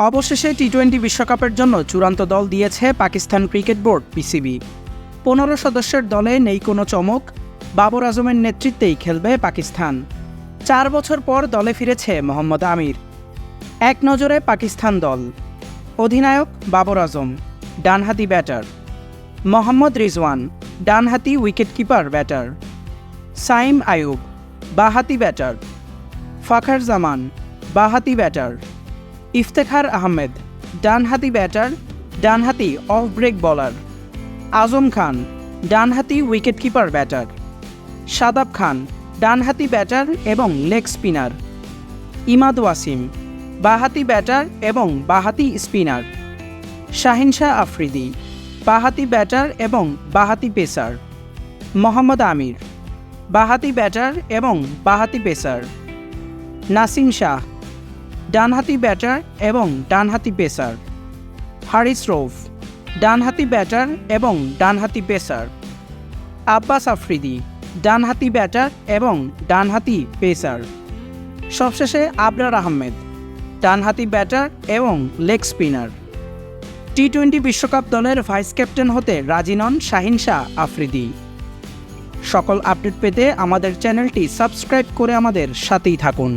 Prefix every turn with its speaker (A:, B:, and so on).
A: অবশেষে T twenty বিশ্বকাপের জন্য চূড়ান্ত দল দিয়েছে পাকিস্তান ক্রিকেট বোর্ড, পিসিবি। পনেরো সদস্যের দলে নেই কোনো চমক। বাবর আজমের নেতৃত্বেই খেলবে পাকিস্তান। চার বছর পর দলে ফিরেছে মোহাম্মদ আমির। এক নজরে পাকিস্তান দল। অধিনায়ক বাবর আজম, ডানহাতি ব্যাটার। মোহাম্মদ রিজওয়ান, ডানহাতি উইকেটকিপার, ব্যাটার। সাইম আয়ুব বাহাতি ব্যাটার। ফাখার জামান বাহাতি ব্যাটার। ইফতেখার আহমেদ, ডানহাতি ব্যাটার, ডানহাতি অফ ব্রেক বলার। আজম খান, ডানহাতি উইকেটকিপার ব্যাটার। শাদাব খান, ডানহাতি ব্যাটার এবং লেগ স্পিনার। ইমাদ ওয়াসিম, বাহাতি ব্যাটার এবং বাহাতি স্পিনার। শাহিন শাহ আফ্রিদি, বাহাতি ব্যাটার এবং বাহাতি পেসার। মোহাম্মদ আমির, বাহাতি ব্যাটার এবং বাহাতি পেসার। নাসিম শাহ ডানহাতি ব্যাটার এবং ডানহাতি পেসার। হারিস রৌফ, ডানহাতি ব্যাটার এবং ডানহাতি পেসার। আব্বাস আফ্রিদি, ডানহাতি ব্যাটার এবং ডানহাতি পেসার। সবশেষে আবরার আহমেদ, ডানহাতি ব্যাটার এবং লেগ স্পিনার। টি টোয়েন্টি বিশ্বকাপ দলের ভাইস ক্যাপ্টেন হতে রাজি নন শাহিন শাহ আফ্রিদি। সকল আপডেট পেতে আমাদের চ্যানেলটি সাবস্ক্রাইব করে আমাদের সাথেই থাকুন।